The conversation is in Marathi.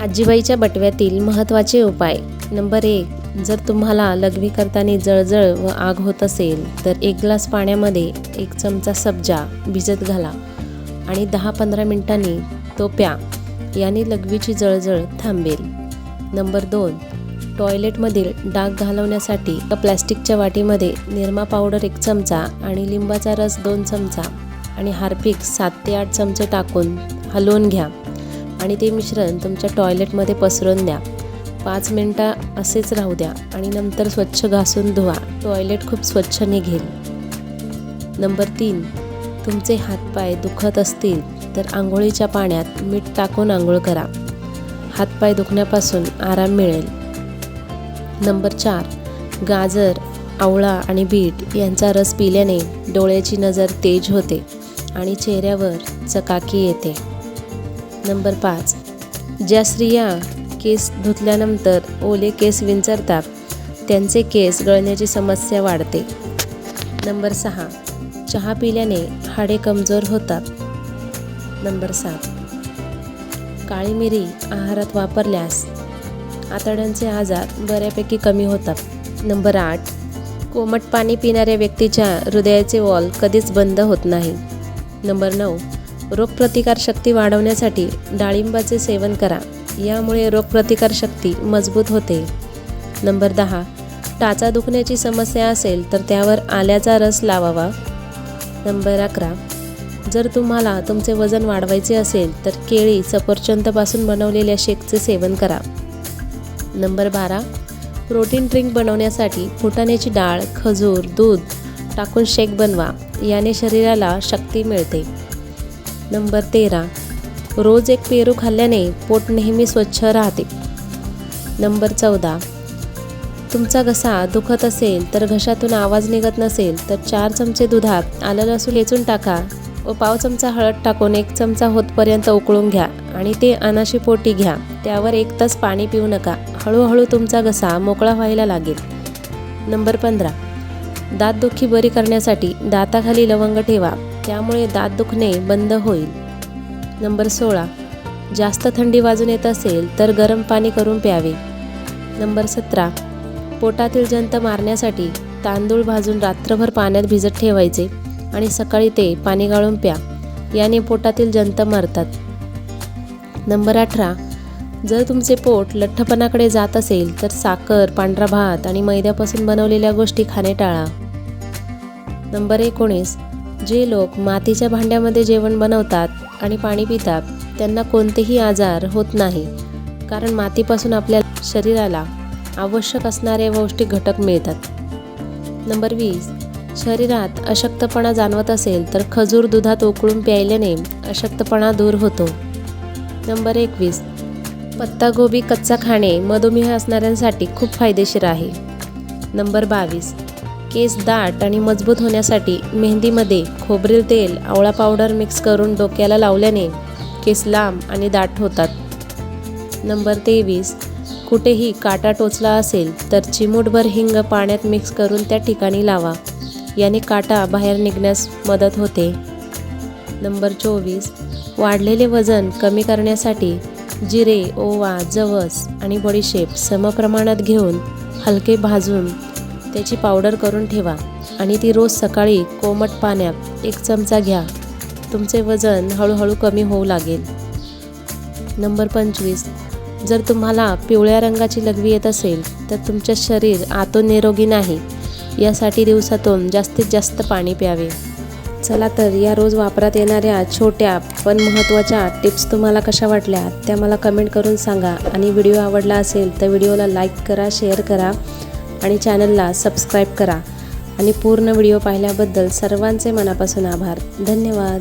आजीबाईच्या बटव्यातील महत्त्वाचे उपाय. नंबर एक जर तुम्हाला लघवी करताना जळजळ व आग होत असेल तर एक ग्लास पाण्यामध्ये एक चमचा सब्जा भिजत घाला आणि दहा पंधरा मिनिटांनी तो प्या याने लघवीची जळजळ थांबेल. नंबर दोन टॉयलेटमधील डाग घालवण्यासाठी प्लॅस्टिकच्या वाटीमध्ये निरमा पावडर एक चमचा आणि लिंबाचा रस दोन चमचा आणि हार्पिक सात ते आठ चमचे टाकून हलवून घ्या. आणि ते मिश्रण तुमच्या टॉयलेटमध्ये पसरून द्या. पाच मिनटं असेच राहू द्या आणि नंतर स्वच्छ घासून धुवा. टॉयलेट खूप स्वच्छ निघेल नंबर तीन तुमचे हातपाय दुखत असतील तर आंघोळीच्या पाण्यात मीठ टाकून आंघोळ करा. हातपाय दुखण्यापासून आराम मिळेल. नंबर चार गाजर आवळा आणि बीट यांचा रस पिल्याने डोळ्याची नजर तेज होते आणि चेहऱ्यावर चकाकी येते. नंबर पाच. ज्या स्त्रिया केस धुतल्यानंतर ओले केस विंचरतात त्यांचे केस गळण्याची समस्या वाढते. नंबर सहा. चहा पिल्याने हाडे कमजोर होतात. नंबर सात. काळी मिरी आहारात वापरल्यास आतड्यांचे आजार बऱ्यापैकी कमी होतात. नंबर आठ. कोमट पाणी पिणाऱ्या व्यक्तीच्या हृदयाचे वॉल कधीच बंद होत नाही. नंबर नऊ. रोगप्रतिकारशक्ती वाढवण्यासाठी डाळिंबाचे सेवन करा. यामुळे रोगप्रतिकारशक्ती मजबूत होते. नंबर दहा. टाचा दुखण्याची समस्या असेल तर त्यावर आल्याचा रस लावावा. नंबर अकरा. जर तुम्हाला तुमचे वजन वाढवायचे असेल तर केळी सफरचंदपासून बनवलेल्या शेकचे सेवन करा. नंबर बारा. प्रोटीन ड्रिंक बनवण्यासाठी फुटाण्याची डाळ खजूर दूध टाकून शेक बनवा. याने शरीराला शक्ती मिळते. नंबर तेरा. रोज एक पेरू खाल्ल्याने पोट नेहमी स्वच्छ राहते. नंबर चौदा. तुमचा घसा दुखत असेल तर घशातून आवाज निघत नसेल तर चार चमचे दुधात आलं लसूण वेचून टाका व पाव चमचा हळद टाकून एक चमचा होतपर्यंत उकळून घ्या आणि ते अनाशी पोटी घ्या. त्यावर एक तास पाणी पिऊ नका. हळूहळू तुमचा घसा मोकळा व्हायला लागेल. नंबर पंधरा. दातदुखी बरी करण्यासाठी दाताखाली लवंग ठेवा. त्यामुळे दात दुखणे बंद होईल. नंबर सोळा. जास्त थंडी वाजून येत असेल तर गरम पाणी करून प्यावे. नंबर सतरा. पोटातील जंत मारण्यासाठी तांदूळ भाजून रात्रभर पाण्यात भिजत ठेवायचे आणि सकाळी ते पाणी गाळून प्या. याने पोटातील जंत मरतात. नंबर अठरा. जर तुमचे पोट लठ्ठपणाकडे जात असेल तर साखर पांढरा भात आणि मैद्यापासून बनवलेल्या गोष्टी खाणे टाळा. नंबर एकोणीस. जे लोक मातीच्या भांड्यामध्ये जेवण बनवतात आणि पाणी पितात त्यांना कोणतेही आजार होत नाही. कारण मातीपासून आपल्या शरीराला आवश्यक असणारे पौष्टिक घटक मिळतात. नंबर वीस. शरीरात अशक्तपणा जाणवत असेल तर खजूर दुधात उकळून प्यायल्याने अशक्तपणा दूर होतो. नंबर एकवीस. पत्तागोबी कच्चा खाणे मधुमेह असणाऱ्यांसाठी खूप फायदेशीर आहे. नंबर बावीस. केस दाट आणि मजबूत होण्यासाठी मेहंदीमध्ये खोबरेल तेल आवळा पावडर मिक्स करून डोक्याला लावल्याने केस लांब आणि दाट होतात. नंबर तेवीस. कुठेही काटा टोचला असेल तर चिमूटभर हिंग पाण्यात मिक्स करून त्या ठिकाणी लावा. याने काटा बाहेर निघण्यास मदत होते. नंबर चोवीस. वाढलेले वजन कमी करण्यासाठी जिरे ओवा जवस आणि बडीशेप समप्रमाणात घेऊन हलके भाजून त्याची पावडर करून ठेवा आणि ती रोज सकाळी कोमट पाण्यात एक चमचा घ्या. तुमचे वजन हळूहळू कमी होऊ लागेल. नंबर पंचवीस. जर तुम्हाला पिवळ्या रंगाची लघवी येत असेल तर तुमचे शरीर आतून निरोगी नाही. यासाठी दिवसातून जास्तीत जास्त पाणी प्यावे. चला तर या रोज वापरात येणाऱ्या छोट्या पण महत्त्वाच्या टिप्स तुम्हाला कशा वाटल्या त्या मला कमेंट करून सांगा. आणि व्हिडिओ आवडला असेल तर व्हिडिओला लाईक करा शेअर करा. आणि चॅनलला सबस्क्राईब करा. आणि पूर्ण व्हिडिओ पाहिल्याबद्दल सर्वांचे मनापासून आभार. धन्यवाद.